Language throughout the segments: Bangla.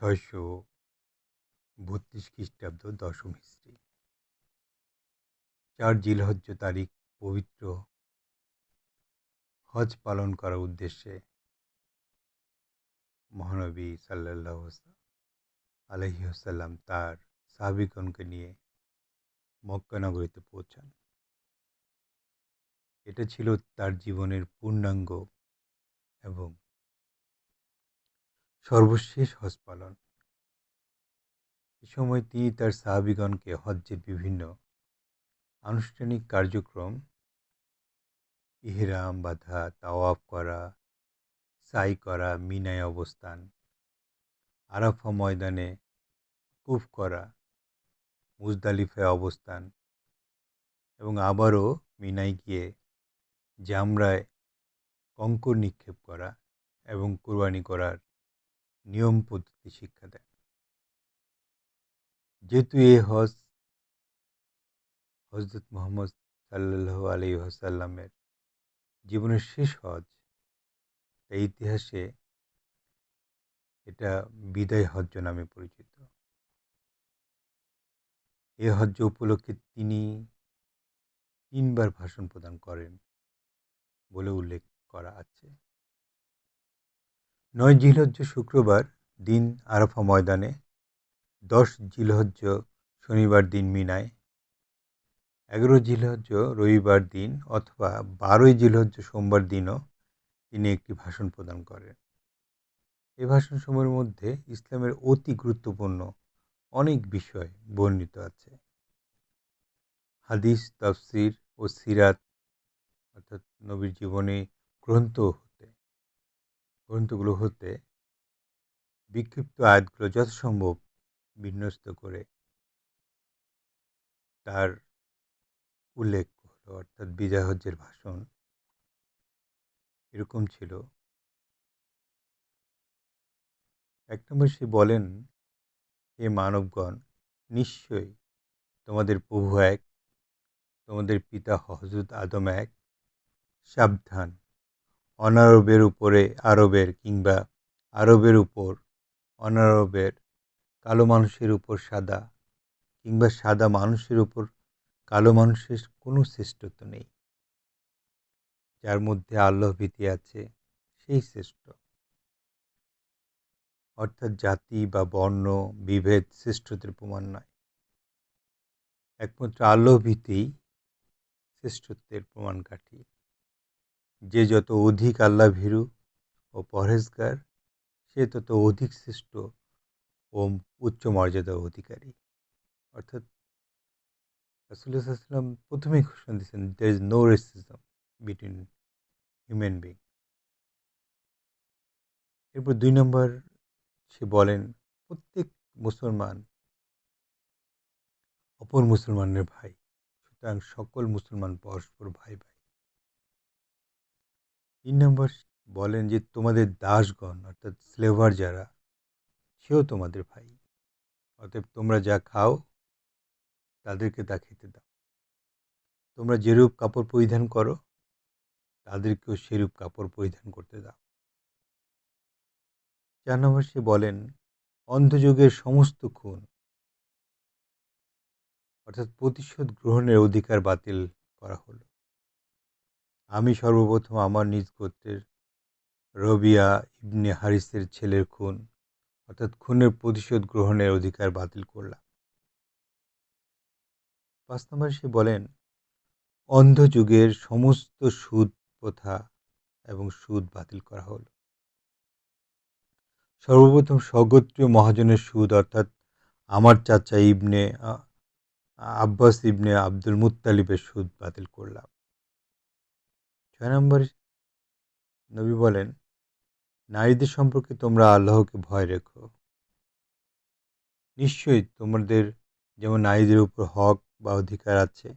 ছয়শো বত্রিশ খ্রিস্টাব্দ দশম হিস্ট্রি। চার জিলহজ্জ তারিখ পবিত্র হজ পালন করার উদ্দেশ্যে মহানবী সাল্লাহ আলহিহসাল্লাম তার সাহাবিগণকে নিয়ে মক্কানগরীতে পৌঁছান। এটা ছিল তার জীবনের পূর্ণাঙ্গ এবং সর্বশেষ হজ পালন। এ সময় তিনি তার সাহাবিগণকে হজ্জের বিভিন্ন আনুষ্ঠানিক কার্যক্রম, ইহরাম, বাধা, তাওয়াফ করা সাই করা, মিনায় অবস্থান, আরাফা ময়দানে কুফ করা, মুজদালিফায় অবস্থান এবং আবারও মিনায় গিয়ে জামরায় কঙ্কর নিক্ষেপ করা এবং কোরবানি করার নিয়ম পদ্ধতি শিক্ষা দেন যেহেতু এ হজ হজরত মোহাম্মদ সাল্লাহ আলী হাসাল্লামের জীবনের শেষ হজ, তাই ইতিহাসে এটা বিদায় হজ্জ নামে পরিচিত। এ হজ্জ উপলক্ষে তিনি তিনবার ভাষণ প্রদান করেন বলে উল্লেখ করা আছে। নয় জিলহজ্জ শুক্রবার দিন আরাফা ময়দানে, দশ জিলহজ্জ শনিবার দিন মিনায়, এগারো জিলহজ্জ রবিবার দিন অথবা বারোই জিলহজ্জ সোমবার দিনও তিনি একটি ভাষণ প্রদান করেন। এই সময়ের মধ্যে ইসলামের অতি গুরুত্বপূর্ণ অনেক বিষয় বর্ণিত আছে। হাদিস, তফসির ও সিরাত অর্থাৎ নবীর জীবনে, গ্রন্থ গ্রন্থগুলো হতে বিক্ষিপ্ত আয়াতগুলো যথাসম্ভব বিন্যস্ত করে তার উল্লেখ হলো, অর্থাৎ বিজয় ভাষণ। এরকম ছিল। এক নম্বর সে বলেন, হে মানবগণ, নিশ্চয়ই তোমাদের প্রভু এক, তোমাদের পিতা হজরত আদম এক, সাবধান অনারবের উপরে আরবের কিংবা আরবের উপর, অনারবের কালো মানুষের উপর সাদা কিংবা সাদা মানুষের উপর কালো মানুষের কোনো শ্রেষ্ঠত্ব নেই। যার মধ্যে আল্লাহ ভীতি আছে, সেই শ্রেষ্ঠ। অর্থাৎ জাতি বা বর্ণ, বিভেদ শ্রেষ্ঠত্বের প্রমাণ নয়। একমাত্র আল্লাহ ভীতি শ্রেষ্ঠত্বের প্রমাণ কাঠি যে যত অধিক আল্লাহ ভীরু ও পরহেজগার, সে তত অধিক শ্রেষ্ঠ ও উচ্চ মর্যাদার অধিকারী। অর্থাৎ রাসুল্লাহাম প্রথমেই ঘোষণা দিয়েছেন there is no racism between human being এরপর দুই নম্বর সে বলেন, প্রত্যেক মুসলমান অপর মুসলমানের ভাই, সুতরাং সকল মুসলমান পরস্পর ভাই ভাই তিন নম্বর বলেন যে তোমাদের দাসগণ, অর্থাৎ স্লেভার যারা, সেও তোমাদের ভাই। অতএব তোমরা যা খাও, তাদেরকে তা খেতে দাও। তোমরা যেরূপ কাপড় পরিধান করো, তাদেরকেও সেরূপ কাপড় পরিধান করতে দাও। চার নম্বর সে বলেন, অন্ধযুগের সমস্ত খুন, অর্থাৎ প্রতিশোধ গ্রহণের অধিকার বাতিল করা হলো। আমি সর্বপ্রথম আমার নিজ গোত্রের রবিয়া ইবনে হারিসের ছেলের খুন, অর্থাৎ খুনের প্রতিশোধ গ্রহণের অধিকার বাতিল করলাম। পাঁচ নম্বর সে বলেন অন্ধযুগের সমস্ত সুদ প্রথা এবং সুদ বাতিল করা হল। সর্বপ্রথম স্বগোত্রীয় মহাজনের সুদ, অর্থাৎ আমার চাচা ইবনে আব্বাস ইবনে আব্দুল মুত্তালিবের সুদ বাতিল করলাম। ছয় নম্বর নবী বলেন, নারীদের সম্পর্কে তোমরা আল্লাহকে ভয় রেখো। নিশ্চয়ই তোমাদের যেমন নারীদের উপর হক বা অধিকার আছে,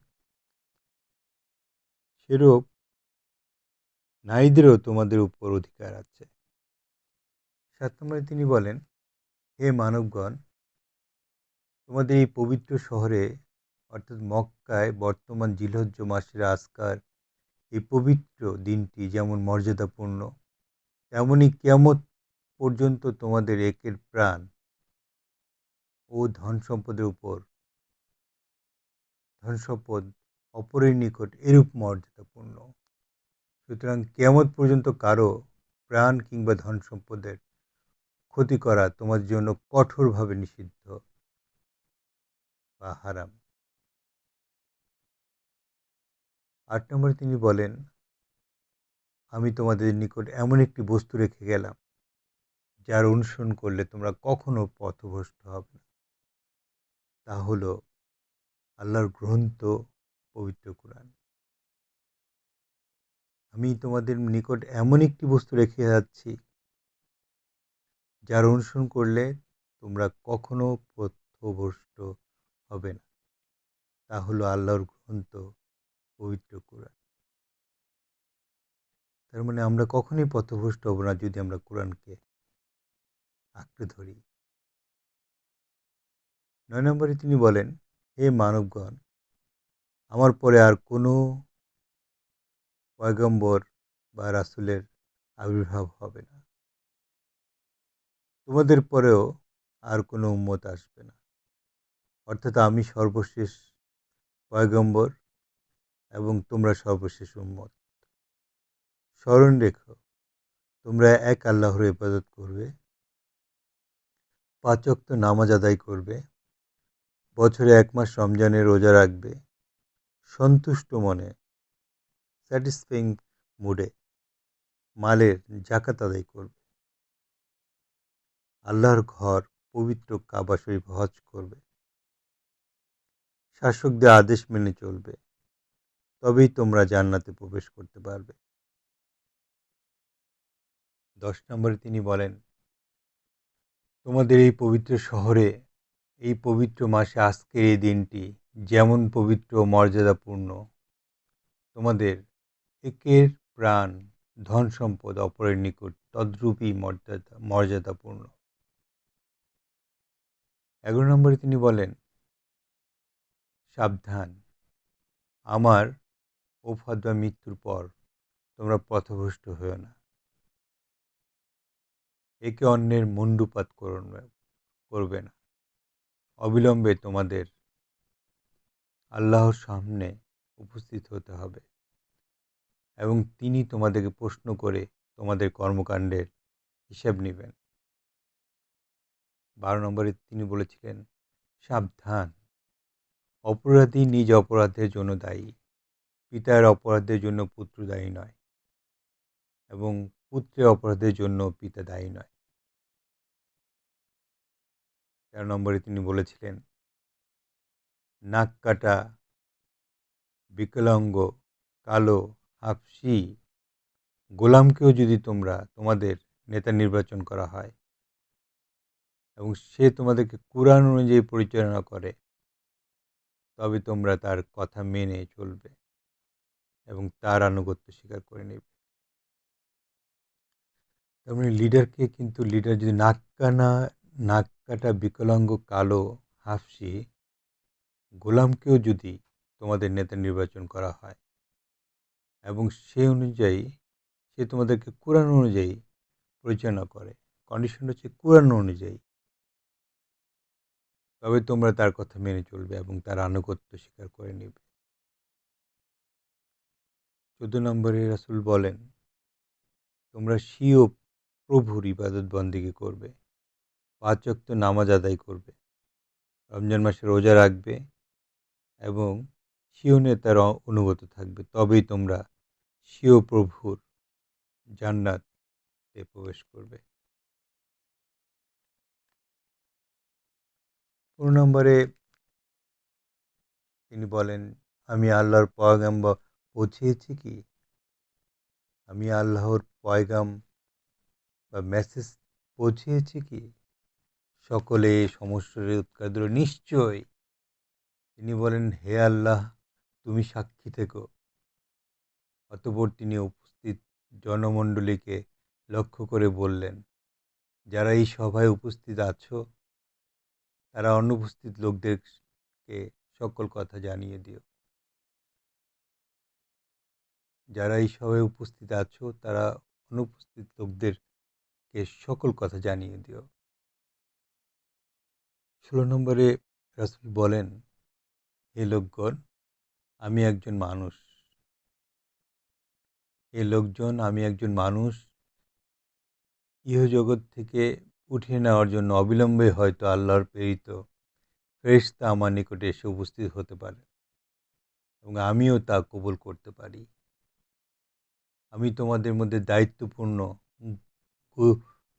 সেরূপ নারীদেরও তোমাদের উপর অধিকার আছে। সাত নম্বরে তিনি বলেন, হে মানবগণ, তোমাদের এই পবিত্র শহরে, অর্থাৎ মক্কায় বর্তমান জিলহজ্জ মাসের আজকার এই পবিত্র দিনটি যেমন মর্যাদাপূর্ণ তেমনই কেমত পর্যন্ত তোমাদের একের প্রাণ ও ধন সম্পদের উপর, ধন সম্পদ অপরের নিকট এরূপ মর্যাদাপূর্ণ। সুতরাং কেয়ামত পর্যন্ত কারও প্রাণ কিংবা ধন সম্পদের ক্ষতি করা তোমার জন্য কঠোরভাবে নিষিদ্ধ বা হারাম। আট নম্বরে তিনি বলেন, আমি তোমাদের নিকট এমন একটি বস্তু রেখে গেলাম, যার অনুসরণ করলে তোমরা কখনো পথভ্রষ্ট হবে না। তা হলো আল্লাহর গ্রন্থ, পবিত্র কোরআন। আমি তোমাদের নিকট এমন একটি বস্তু রেখে যাচ্ছি, যার অনুসরণ করলে তোমরা কখনো পথভ্রষ্ট হবে না। তা হলো আল্লাহর গ্রন্থ পবিত্র কোরআন। তার মানে আমরা কখনই পথভ্রষ্ট হব না যদি আমরা কোরআনকে আঁকড়ে ধরি। নয় নম্বরে তিনি বলেন, হে মানবগণ, আমার পরে আর কোনো পয়গম্বর বা রাসুলের আবির্ভাব হবে না। তোমাদের পরেও আর কোনো উম্মত আসবে না। অর্থাৎ আমি সর্বশেষ পয়গম্বর এবং তোমরা সর্বশেষ উম্মত। স্মরণ রেখো, তোমরা এক আল্লাহর ইবাদত করবে পাঁচক্ত নামাজ আদায় করবে, বছরে এক মাস রমজানে রোজা রাখবে, সন্তুষ্ট মনে স্যাটিসফাইং মুডে মালের জাকাত আদায় করবে। আল্লাহর ঘর পবিত্র কাবা শরীফ হজ করবে। শাসকদের আদেশ মেনে চলবে। তবেই তোমরা জান্নাতে প্রবেশ করতে পারবে। দশ নম্বরে তিনি বলেন, তোমাদের এই পবিত্র শহরে, এই পবিত্র মাসে আজকের এই দিনটি যেমন পবিত্র মর্যাদাপূর্ণ, তোমাদের একের প্রাণ, ধন সম্পদ অপরের নিকট তদ্রূপই মর্যাদা, মর্যাদাপূর্ণ। এগারো নম্বরে তিনি বলেন, সাবধান, আমার ও বা মৃত্যুর পর তোমরা পথভ্রষ্ট হয়েও না। একে অন্যের মুন্ডুপাত করবে না। অবিলম্বে তোমাদের আল্লাহর সামনে উপস্থিত হতে হবে এবং তিনি তোমাদেরকে প্রশ্ন করে তোমাদের কর্মকাণ্ডের হিসাব নেবেন। বারো নম্বরে তিনি বলেছিলেন, সাবধান, অপরাধী নিজ অপরাধের জন্য দায়ী। পিতার অপরাধের জন্য পুত্র দায়ী নয় এবং পুত্রের অপরাধের জন্য পিতা দায়ী নয়। তেরো নম্বরে তিনি বলেছিলেন নাক কাটা বিকলাঙ্গ, কালো, হাফসি, গোলামকেও যদি তোমরা তোমাদের নেতা নির্বাচন করা হয় এবং সে তোমাদেরকে কোরআন অনুযায়ী পরিচালনা করে, তবে তোমরা তার কথা মেনে চলবে। এবং তার আনুগত্য স্বীকার করে নেবে। তার মানে লিডারকে কিন্তু লিডার যদি নাক কানা, নাক কাটা বিকলাঙ্গ কালো হাফসি গোলামকেও যদি তোমাদের নেতা নির্বাচন করা হয় এবং সে অনুযায়ী সে তোমাদেরকে কোরআন অনুযায়ী পরিচালনা করে কন্ডিশন হচ্ছে কোরআন অনুযায়ী। তবে তোমরা তার কথা মেনে চলবে এবং তার আনুগত্য স্বীকার করে নেবে। চোদ্দ নম্বরে রাসুল বলেন, তোমরা স্বীয় প্রভুর ইবাদত বন্দিকে করবে, পাঁচ অক্ত নামাজ আদায় করবে, রমজান মাসে রোজা রাখবে এবং শিওনে তার অনুগত থাকবে। তবেই তোমরা স্বীয় প্রভুর জান্নাতে প্রবেশ করবে। পনেরো নম্বরে তিনি বলেন, আমি আল্লাহর পয়গাম্বা পৌঁছিয়েছি কি? আমি আল্লাহর পয়গাম বা মেসেজ পৌঁছিয়েছি কি? সকলে সমস্যার উৎকার নিশ্চয় তিনি বলেন, হে আল্লাহ, তুমি সাক্ষী থেকো। অতপর তিনি উপস্থিত জনমণ্ডলীকে লক্ষ্য করে বললেন, যারা এই সভায় উপস্থিত আছো, তারা অনুপস্থিত লোকদেরকে সকল কথা জানিয়ে দিও। যারা এই সভায় উপস্থিত আছো, তারা অনুপস্থিত লোকদেরকে সকল কথা জানিয়ে দিও। ষোলো নম্বরে রাসুল বলেন, হে লোকগণ, আমি একজন মানুষ। এ লোকজন, আমি একজন মানুষ। ইহজগৎ থেকে উঠিয়ে নেওয়ার জন্য অবিলম্বে হয়তো আল্লাহর প্রেরিত ফেরিস্তা আমার নিকটে এসে উপস্থিত হতে পারে এবং আমিও তা কবুল করতে পারি। আমি তোমাদের মধ্যে দায়িত্বপূর্ণ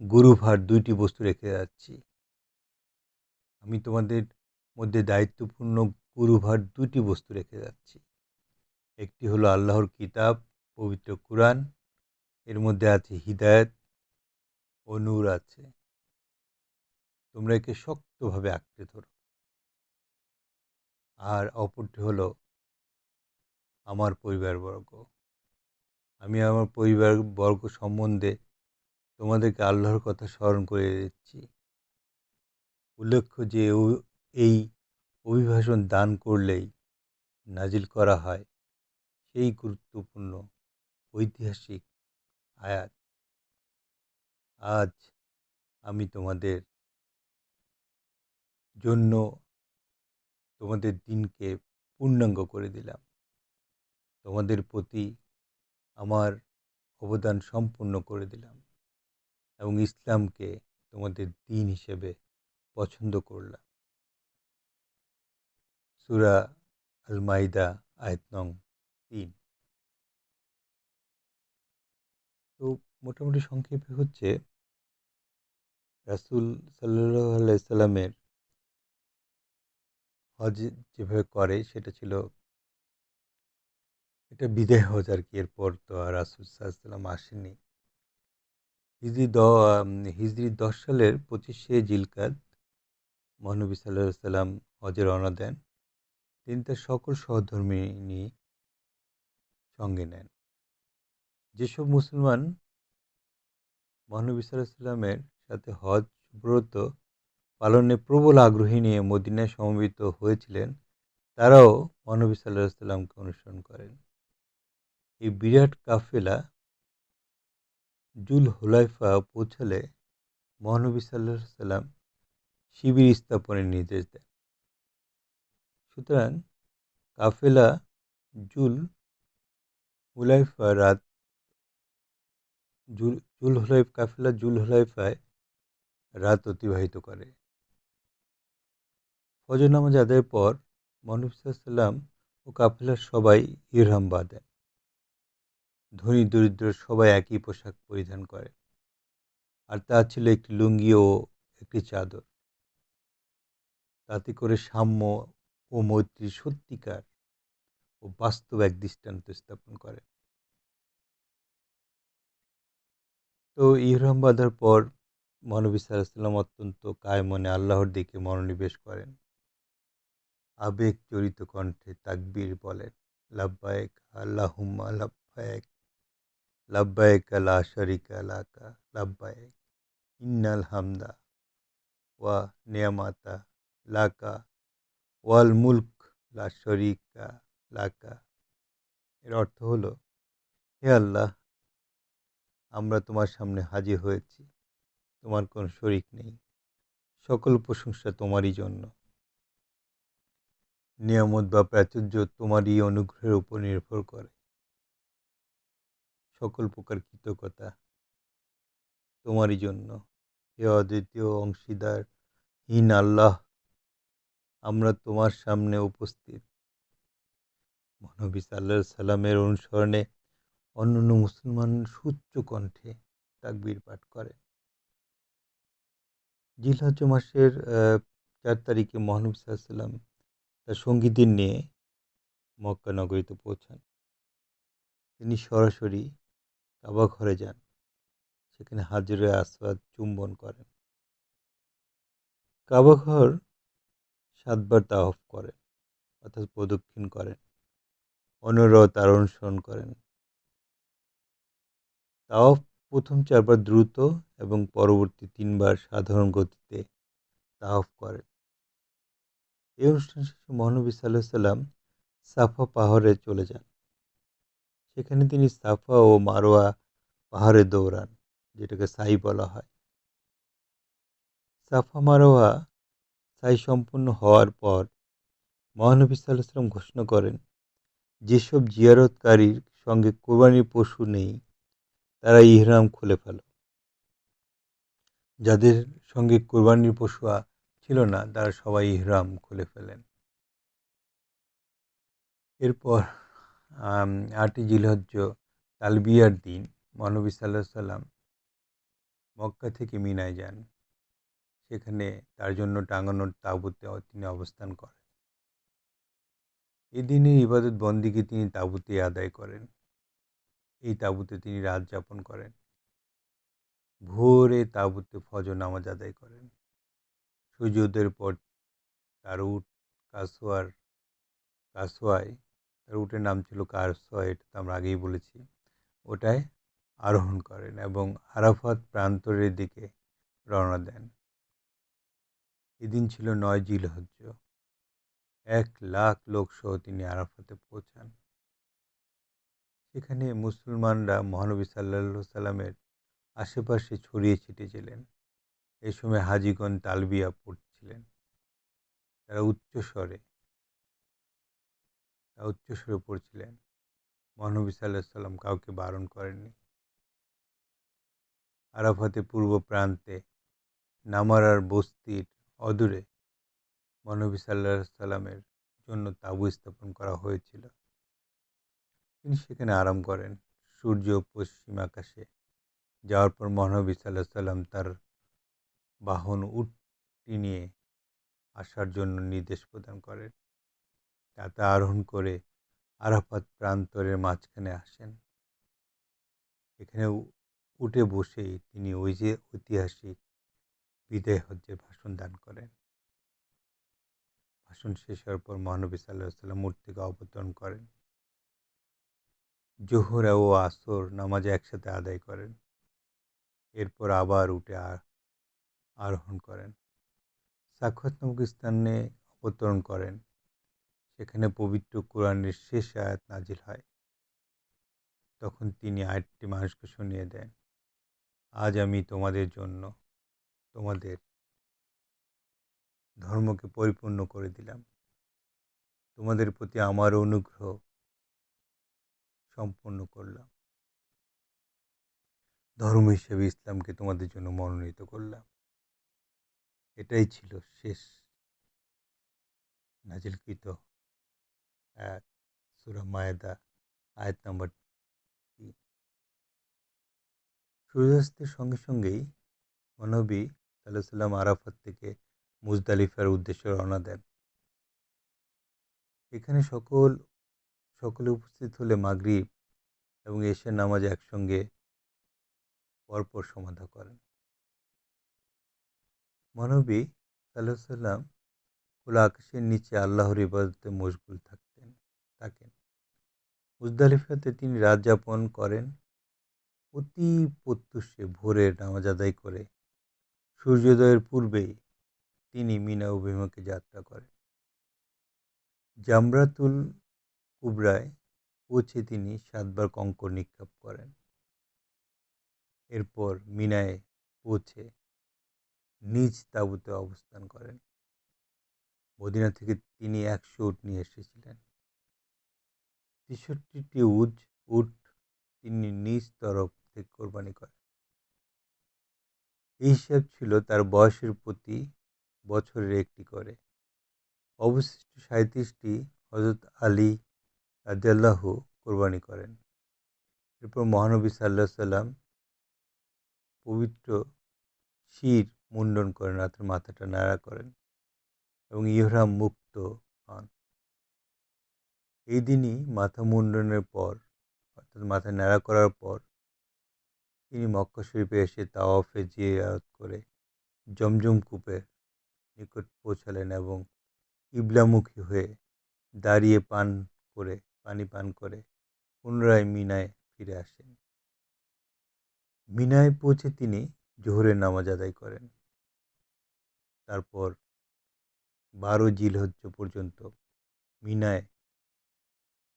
গুরুভার দুইটি বস্তু রেখে যাচ্ছি। আমি তোমাদের মধ্যে দায়িত্বপূর্ণ গুরুভার দুটি বস্তু রেখে যাচ্ছি। একটি হলো আল্লাহর কিতাব, পবিত্র কোরআন, এর মধ্যে আছে হৃদায়ত ও নূর আছে। তোমরা একে শক্তভাবে আঁকড়ে ধরো। আর অপরটি হলো আমার পরিবারবর্গ। আমি আমার পরিবার বর্গ সম্বন্ধে তোমাদেরকে আল্লাহর কথা স্মরণ করে দিচ্ছি। উল্লেখ্য যে এই অভিভাষণ দান করলেই নাজিল করা হয়। সেই গুরুত্বপূর্ণ ঐতিহাসিক আয়াত। আজ আমি তোমাদের জন্য তোমাদের দিনকে পূর্ণাঙ্গ করে দিলাম। তোমাদের প্রতি আমার অবদান সম্পূর্ণ করে দিলাম এবং ইসলামকে তোমাদের দিন হিসেবে পছন্দ করলাম। সুরা আল মাইদা আয়াত নং তিন। তো মোটামুটি সংক্ষেপে হচ্ছে, রাসুল সাল্লাহ আলাইসাল্লামের হজ যেভাবে করে, সেটা ছিল এটা বিদায় হজ আর কি এরপর তো আর রাসুল সাল্লাম আসেনি হিজরি দ হিজরি দশ সালের পঁচিশে জিলকাত মহানবী সাল্লাহ সাল্লাম হজে রওনা দেন। তিনি তার সকল সহধর্মী নিয়ে সঙ্গে নেন। যেসব মুসলমান মহানবী সাল্লামের সাথে হজ ব্রত পালনে প্রবল আগ্রহী নিয়ে মদিনায় সমবেত হয়েছিলেন, তারাও মহানবী সাল্লাহ সাল্লামকে অনুসরণ করেন। এই বিরাট কাফেলা জুল হুলাইফা পৌঁছালে মহানবী সাল্লাহ সাল্লাম শিবির স্থাপনের নির্দেশ দেন। সুতরাং কাফেলা জুল হুলাইফা রাত জুল জুল হুলাইফ, কাফেলা জুল হুলাইফায় রাত অতিবাহিত করে। ফজর নামাজ আদায়ের পর মহানবী সাল্লাম ও কাফেলার সবাই ইরহাম বাঁধেন ধনী দরিদ্র সবাই একই পোশাক পরিধান করে। আর তা ছিল একটি লুঙ্গি ও একটি চাদর। তাতে করে সাম্য ও মৈত্রী সত্যিকার ও বাস্তব এক দৃষ্টান্ত স্থাপন করে। তো ইহরাম বাঁধার পর মানবী সাল্লাম অত্যন্ত কায় মনে আল্লাহর দিকে মনোনিবেশ করেন। আবেগ জড়িত কণ্ঠে তাকবীর বলেন, লাব্বায়েক, আল্লাহুম্মা লাব্বায়েক। লাব্বায়েক লা শারিকা লাকা লাব্বায়েক ইন্নাল হামদা ওয়া নিয়ামাতা লাকা ওয়াল মুলক লা শরিকা লাকা এর অর্থ হলো, হে আল্লাহ, আমরা তোমার সামনে হাজির হয়েছি, তোমার কোনো শরিক নেই, সকল প্রশংসা তোমারই জন্য। নিয়ামত বা প্রাচুর্য তোমারই অনুগ্রহের উপর নির্ভর করে। সকল প্রকার কৃতজ্ঞতা তোমারই জন্য। হে অদ্বিতীয় অংশীদার, হীন আল্লাহ, আমরা তোমার সামনে উপস্থিত। মহানবী সাল্লাহ সাল্লামের অনুসরণে অন্যান্য মুসলমান সুচ্চ কণ্ঠে তাকবীর পাঠ করে। জিলহজ মাসের চার তারিখে মহানবী সাল্লাম তার সঙ্গীদের নিয়ে মক্কা নগরীতে পৌঁছান। তিনি সরাসরি কাবা ঘরে যান। সেখানে হাজরে আসবাদ চুম্বন করেন। কাবাঘর সাতবার তাহফ করেন, অর্থাৎ প্রদক্ষিণ করেন অন্যরাও তার অনুসরণ করেন। তাওয়াফ প্রথম চারবার দ্রুত এবং পরবর্তী তিনবার সাধারণ গতিতে তাওয়াফ করেন। এই অনুষ্ঠান শেষে মহানবী সাল্লাহ সাল্লাম সাফা পাহাড়ে চলে যান। সেখানে তিনি সাফা ও মারোয়া পাহাড়ে দৌড়ান, যেটাকে সাই বলা হয়। সাফা মারোয়া সাই সম্পন্ন হওয়ার পর মহানবী সাল্লাম ঘোষণা করেন, যেসব জিয়ারতকারীর সঙ্গে কোরবানির পশু নেই, তারা ইহরাম খুলে ফেল। যাদের সঙ্গে কোরবানির পশু ছিল না, তারা সবাই ইহরাম খুলে ফেলেন। এরপর আটই জিলহজ্জ, তালবিয়ার দিন মহানবী সাল্লাহ সাল্লাম মক্কা থেকে মিনায় যান। সেখানে তার জন্য টাঙানোর তাঁবুতে তিনি অবস্থান করেন। এদিনে ইবাদত বন্দিকে তিনি তাঁবুতে আদায় করেন। এই তাঁবুতে তিনি রাত যাপন করেন। ভোরে তাঁবুতে ফজর নামাজ আদায় করেন। সূর্যোদয়ের পর তার উট কাসোয়ার কাসোয়ায় তার উটের নাম ছিল কারসোয়া, এটা তো আমরা আগেই বলেছি। ওটায় আরোহণ করেন এবং আরাফাত প্রান্তরের দিকে রওনা দেন। এদিন ছিল নয় জিলহজ্জ এক লাখ লোক সহ তিনি আরাফাতে পৌঁছান। সেখানে মুসলমানরা মহানবী সাল্লা সাল্লামের আশেপাশে ছড়িয়ে ছিটেছিলেন। এই সময় হাজিগণ তালবিয়া পড়ছিলেন। তারা উচ্চস্বরে তা উচ্চস্বরে পড়ছিলেন। মহানবী সাল্লাহ সাল্লাম কাউকে বারণ করেননি। আরাফাতে পূর্ব প্রান্তে নামারার বস্তির অদূরে মহানবী সাল্লাহ সাল্লামের জন্য তাঁবু স্থাপন করা হয়েছিল। তিনি সেখানে আরাম করেন। সূর্য পশ্চিম আকাশে যাওয়ার পর মহানবী সাল্লাহ সাল্লাম তার বাহন উটটি নিয়ে আসার জন্য নির্দেশ প্রদান করেন। তাতে আরোহণ করে আরাফাত প্রান্তরের মাঝখানে আসেন। এখানে উঠে বসেই তিনি ওই যে ঐতিহাসিক বিদায় হজ্জের ভাষণ দান করেন। ভাষণ শেষ হওয়ার পর মহানবী সাল্লাহ সাল্লাম মূর্তি থেকে অবতরণ করেন। জোহর ও আসর নামাজ একসাথে আদায় করেন। এরপর আবার উঠে আরোহণ করেন। সাক্ষাৎ নামক স্থানে অবতরণ করেন। সেখানে পবিত্র কোরআনের শেষ আয়াত নাজিল হয়। তখন তিনি আয়াতটি মানুষকে শুনিয়ে দেন, আজ আমি তোমাদের জন্য তোমাদের ধর্মকে পরিপূর্ণ করে দিলাম। তোমাদের প্রতি আমার অনুগ্রহ সম্পন্ন করলাম। ধর্ম হিসেবে ইসলামকে তোমাদের জন্য মনোনীত করলাম। এটাই ছিল শেষ নাজিলকৃত সুরা মায়েদা আয়াত নম্বর তিন সূর্যাস্তের সঙ্গে সঙ্গেই মনবী সাল্লাহ সাল্লাম আরাফাত থেকে মুজদালিফার উদ্দেশ্যে রওনা দেন। এখানে সকল, সকলে উপস্থিত হলে মাগরিব এবং এশিয়ার নামাজ একসঙ্গে পরপর সমাধা করেন। মানবী সাল্লাহ সাল্লাম খোলা আকাশের নিচে আল্লাহর ইবাদতে মশগুল থাকেন মুজদালিফাতে তিনি রাত যাপন করেন। অতি প্রত্যুষে ভোরের নামাজ আদায় করে সূর্যোদয়ের পূর্বেই তিনি মিনা অভিমুখে যাত্রা করেন। জামরাতুল কুবরায় পৌঁছে তিনি সাতবার কঙ্কর নিক্ষেপ করেন। এরপর মিনায় পৌঁছে নিজ তাঁবুতে অবস্থান করেন। মদিনা থেকে তিনি একশো উট নিয়ে এসেছিলেন। তেষট্টিটি উজ উট তিনি নিজ তরফ থেকে কোরবানি করেন। এই হিসাব ছিল তার বয়সের প্রতি বছরের একটি করে। অবশিষ্ট সাঁত্রিশটি হজরত আলী রাজিয়াল্লাহ কোরবানি করেন। এরপর মহানবী সাল্লাহ সাল্লাম পবিত্র শির মুন্ডন করেন রাতের মাথাটা নাড়া করেন এবং ইহরাম মুক্ত হন। এই দিনই মাথা মুন্ডনের পর, অর্থাৎ মাথা ন্যাড়া করার পর, তিনি মক্কা শরীফে এসে তাওয়াফে জিয়ারত করে জমজম কূপের নিকট পৌঁছালেন এবং ইবলামুখী হয়ে দাঁড়িয়ে পান করে, পানি পান করে পুনরায় মিনায় ফিরে আসেন। মিনায় পৌঁছে তিনি জোহরের নামাজ আদায় করেন। তারপর বারো জিলহজ্জ পর্যন্ত মিনায়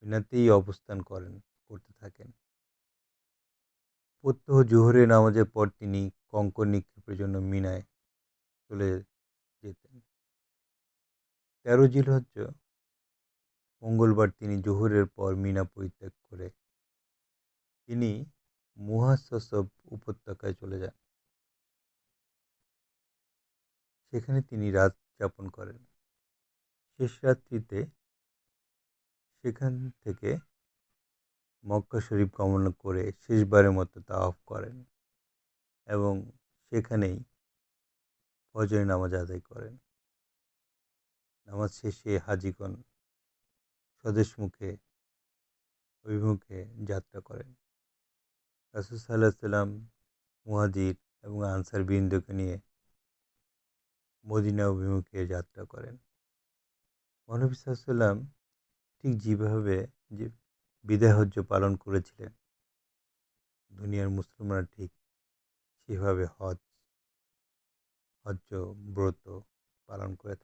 মিনাতেই অবস্থান করেন, করতে থাকেন। প্রত্যহ জোহরের নামাজের পর তিনি কঙ্কর নিক্ষেপের জন্য মিনায় চলে যেতেন। তেরো জিলহজ্জ মঙ্গলবার তিনি জোহরের পর মিনা পরিত্যাগ করে তিনি মুহাসসব উপত্যকায় চলে যান। সেখানে তিনি রাত যাপন করেন। শেষ রাত্রিতে সেখান থেকে মক্কা শরীফ গমন করে শেষবারের মতো তাওয়াফ করেন এবং সেখানেই ফজর নামাজ আদায় করেন। নামাজ শেষে হাজিগণ স্বদেশ মুখে, অভিমুখে যাত্রা করেন। রাসুল সাল্লাহ সাল্লাম মুহাজির এবং আনসার বৃন্দকে নিয়ে মদিনা অভিমুখে যাত্রা করেন। মহানবী সাল্লাম ঠিক যেভাবে যে বিদায় হজ্জ পালন করেছিলেন, দুনিয়ার মুসলমানরা ঠিক সেভাবে হজ হজ্জ ব্রত পালন করে